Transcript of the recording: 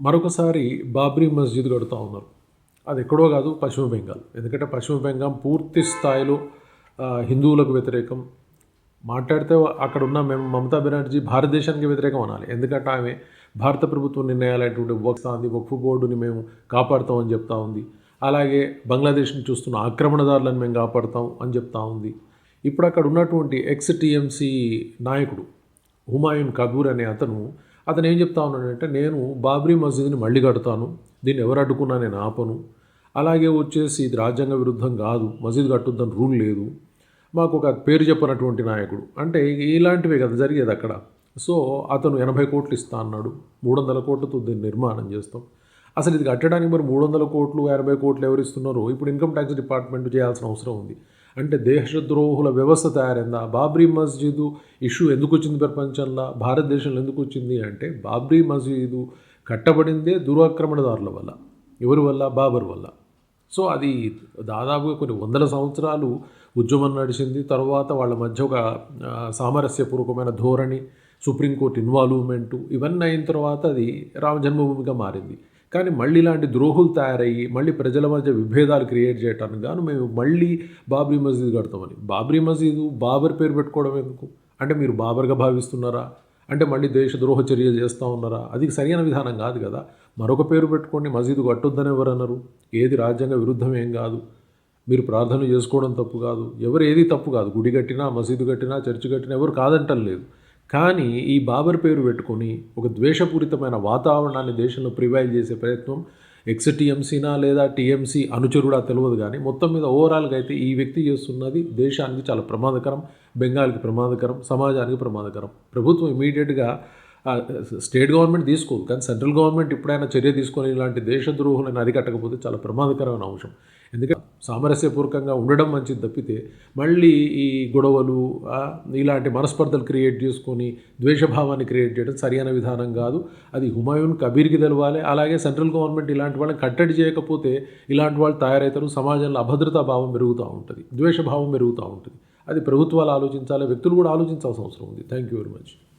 మరొకసారి బాబ్రీ మస్జిద్ కడుతూ ఉన్నారు. అది ఎక్కడో కాదు పశ్చిమ బెంగాల్. ఎందుకంటే పశ్చిమ బెంగాల్ పూర్తి స్థాయిలో హిందువులకు వ్యతిరేకం. మాట్లాడితే అక్కడ ఉన్న మేము మమతా బెనర్జీ భారతదేశానికి వ్యతిరేకం అనాలి. ఎందుకంటే ఆమె భారత ప్రభుత్వం నిర్ణయాలైనటువంటి వక్స్తాంది వక్ఫ్ బోర్డుని మేము కాపాడుతామని చెప్తా ఉంది. అలాగే బంగ్లాదేశ్ని చూస్తున్న ఆక్రమణదారులను మేము కాపాడుతాం అని చెప్తా ఉంది. ఇప్పుడు అక్కడ ఉన్నటువంటి ఎక్స్ టీఎంసీ నాయకుడు హుమాయూన్ కబూర్ అనే అతను అతను ఏం చెప్తా ఉన్నాడంటే నేను బాబ్రీ మస్జిద్ని మళ్ళీ కడతాను. దీన్ని ఎవరు అడ్డుకున్నా నేను ఆపను. అలాగే వచ్చేసి ఇది రాజ్యాంగ విరుద్ధం కాదు. మసీద్ కట్టొద్దని రూల్ లేదు. మాకు ఒక పేరు చెప్పనటువంటి నాయకుడు. అంటే ఇలాంటివే కదా జరిగేది అక్కడ. సో అతను ఎనభై కోట్లు ఇస్తా అన్నాడు. మూడు వందల కోట్లతో దీన్ని నిర్మాణం చేస్తాం. అసలు ఇది కట్టడానికి మరి మూడు వందల కోట్లు ఎనభై కోట్లు ఎవరు ఇస్తున్నారో ఇప్పుడు ఇన్కమ్ ట్యాక్స్ డిపార్ట్మెంట్ చేయాల్సిన అవసరం ఉంది. అంటే దేశద్రోహుల వ్యవస్థ తయారైందా? బాబ్రీ మస్జిదు ఇష్యూ ఎందుకు వచ్చింది ప్రపంచంలో? భారతదేశంలో ఎందుకు వచ్చింది అంటే బాబ్రీ మస్జిదు కట్టబడిందే దురాక్రమణదారుల వల్ల. ఎవరి వల్ల? బాబర్ వల్ల. సో అది దాదాపుగా కొన్ని వందల సంవత్సరాలు ఉద్యమం నడిచింది. తర్వాత వాళ్ళ మధ్య ఒక సామరస్యపూర్వకమైన ధోరణి సుప్రీంకోర్టు ఇన్వాల్వ్మెంటు ఇవన్నీ అయిన తర్వాత అది రామ జన్మభూమిగా మారింది. కానీ మళ్ళీ ఇలాంటి ద్రోహులు తయారయ్యి మళ్ళీ ప్రజల మధ్య విభేదాలు క్రియేట్ చేయటానికి గాను మేము మళ్ళీ బాబ్రీ మసీద్ కడతామని. బాబ్రీ మసీదు బాబర్ పేరు పెట్టుకోవడం ఎందుకు? అంటే మీరు బాబర్గా భావిస్తున్నారా? అంటే మళ్ళీ దేశద్రోహ చర్యలు చేస్తూ ఉన్నారా? అది సరైన విధానం కాదు కదా. మరొక పేరు పెట్టుకోండి మసీదు కట్టొద్దని ఎవరు అన్నారు ఏది రాజ్యాంగ విరుద్ధం ఏం కాదు. మీరు ప్రార్థన చేసుకోవడం తప్పు కాదు. ఎవరు ఏది తప్పు కాదు. గుడి కట్టినా మసీదు కట్టినా చర్చి కట్టినా ఎవరు కాదంటలేదు. లేదు కానీ ఈ బాబర్ పేరు పెట్టుకొని ఒక ద్వేషపూరితమైన వాతావరణాన్ని దేశంలో ప్రివైల్ చేసే ప్రయత్నం ఎక్స్ టీఎంసీనా లేదా టీఎంసీ అనుచరుడా తెలియదు కానీ మొత్తం మీద ఓవరాల్గా అయితే ఈ వ్యక్తి చేస్తున్నది దేశానికి చాలా ప్రమాదకరం బెంగాల్కి ప్రమాదకరం సమాజానికి ప్రమాదకరం. ప్రభుత్వం ఇమీడియట్గా స్టేట్ గవర్నమెంట్ తీసుకోదు కానీ సెంట్రల్ గవర్నమెంట్ ఎప్పుడైనా చర్య తీసుకొని ఇలాంటి దేశద్రోహులను అరికట్టకపోతే చాలా ప్రమాదకరమైన అంశం. ఎందుకంటే సామరస్యపూర్వకంగా ఉండడం మంచిది తప్పితే మళ్ళీ ఈ గొడవలు ఇలాంటి మనస్పర్ధలు క్రియేట్ చేసుకొని ద్వేషభావాన్ని క్రియేట్ చేయడం సరైన విధానం కాదు. అది హుమాయూన్ కబీర్కి తెలవాలి. అలాగే సెంట్రల్ గవర్నమెంట్ ఇలాంటి వాళ్ళని కట్టడి చేయకపోతే ఇలాంటి వాళ్ళు తయారవుతారు. సమాజంలో అభద్రతా భావం పెరుగుతూ ఉంటుంది. ద్వేషభావం పెరుగుతూ ఉంటుంది. అది ప్రభుత్వాలు ఆలోచించాలి వ్యక్తులు కూడా ఆలోచించాల్సిన అవసరం ఉంది. Thank you very much